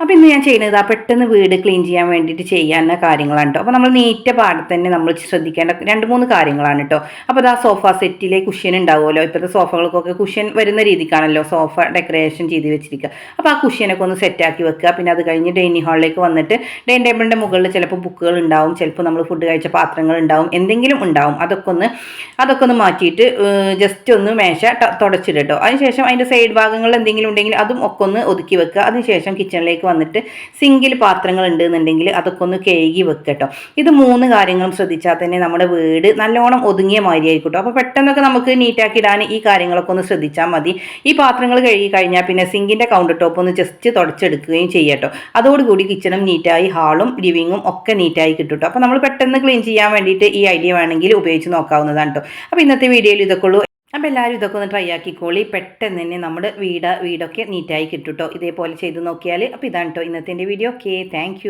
അപ്പോൾ ഇന്ന് ഞാൻ ചെയ്യുന്നത് ആ പെട്ടെന്ന് വീട് ക്ലീൻ ചെയ്യാൻ വേണ്ടിയിട്ട് ചെയ്യാവുന്ന കാര്യങ്ങളാണ് കേട്ടോ അപ്പോൾ നമ്മൾ നീറ്റ പാടെ തന്നെ നമ്മൾ ശ്രദ്ധിക്കേണ്ട രണ്ട് മൂന്ന് കാര്യങ്ങളാണ് കേട്ടോ അപ്പോൾ ആ സോഫ സെറ്റിലെ കുഷ്യൻ ഉണ്ടാവുമല്ലോ. ഇപ്പോഴത്തെ സോഫകൾക്കൊക്കെ കുഷ്യൻ വരുന്ന രീതിക്കാണല്ലോ സോഫ ഡെക്കറേഷൻ ചെയ്ത് വെച്ചിരിക്കുക അപ്പോൾ ആ കുഷ്യനൊക്കെ ഒന്ന് സെറ്റാക്കി വെക്കുക പിന്നെ അത് കഴിഞ്ഞ് ഡൈനിങ് ഹാളിലേക്ക് വന്നിട്ട് ഡൈനിങ് ടേബിളിന്റെ മുകളിൽ ചിലപ്പോൾ ബുക്കുകൾ ഉണ്ടാവും. ചിലപ്പോൾ നമ്മൾ ഫുഡ് കഴിച്ച പാത്രങ്ങൾ ഉണ്ടാവും. എന്തെങ്കിലും ഉണ്ടാവും. അതൊക്കെ ഒന്ന് അതൊക്കെ ഒന്ന് മാറ്റിയിട്ട് ജസ്റ്റ് ഒന്ന് മേശ ട- തുടച്ചിടട്ടോ അതിനുശേഷം അതിന്റെ സൈഡ് ഭാഗങ്ങളിൽ എന്തെങ്കിലും ഉണ്ടെങ്കിൽ അതും ഒക്കെ ഒന്ന് ഒതുക്കി വെക്കുക അതിനുശേഷം കിച്ചണിലേക്ക് വന്നിട്ട് സിങ്കിൽ പാത്രങ്ങൾ ഉണ്ടെന്നുണ്ടെങ്കിൽ അതൊക്കെ ഒന്ന് കഴുകി വെക്കട്ടോ. ഇത് മൂന്ന് കാര്യങ്ങളും ശ്രദ്ധിച്ചാൽ തന്നെ നമ്മുടെ വീട് നല്ലോണം ഒതുങ്ങിയ മാതിരി ആയിക്കോട്ടോ. അപ്പോൾ പെട്ടെന്നൊക്കെ നമുക്ക് നീറ്റാക്കി ഇടാൻ ഈ കാര്യങ്ങളൊക്കെ ഒന്ന് ശ്രദ്ധിച്ചാൽ മതി. ഈ പാത്രങ്ങൾ കഴുകി കഴിഞ്ഞാൽ പിന്നെ സിങ്കിന്റെ കൗണ്ടർ ടോപ്പ് ഒന്ന് ജസ്റ്റ് തുടച്ചെടുക്കുകയും ചെയ്യട്ടോ. അതോടുകൂടി കിച്ചണും നീറ്റായി ഹാളും ലിവിങ്ങും ഒക്കെ നീറ്റായി കേട്ടോ അപ്പോൾ നമ്മൾ പെട്ടെന്ന് ക്ലീൻ ചെയ്യാൻ വേണ്ടിയിട്ട് ഈ ഐഡിയ വേണമെങ്കിൽ ഉപയോഗിച്ച് നോക്കാവുന്നതാണ് കേട്ടോ അപ്പോൾ ഇന്നത്തെ വീഡിയോയിൽ ഇതൊക്കെ ഉള്ളൂ. അപ്പോൾ എല്ലാവരും ഇതൊക്കെ ഒന്ന് ട്രൈ ആക്കിക്കോളി. പെട്ടെന്ന് തന്നെ നമ്മുടെ വീട് വീടൊക്കെ നീറ്റായി കിട്ടും കേട്ടോ ഇതേപോലെ ചെയ്ത് നോക്കിയാൽ അപ്പോൾ ഇതാണ് കേട്ടോ ഇന്നത്തെ വീഡിയോ ഓക്കെ താങ്ക്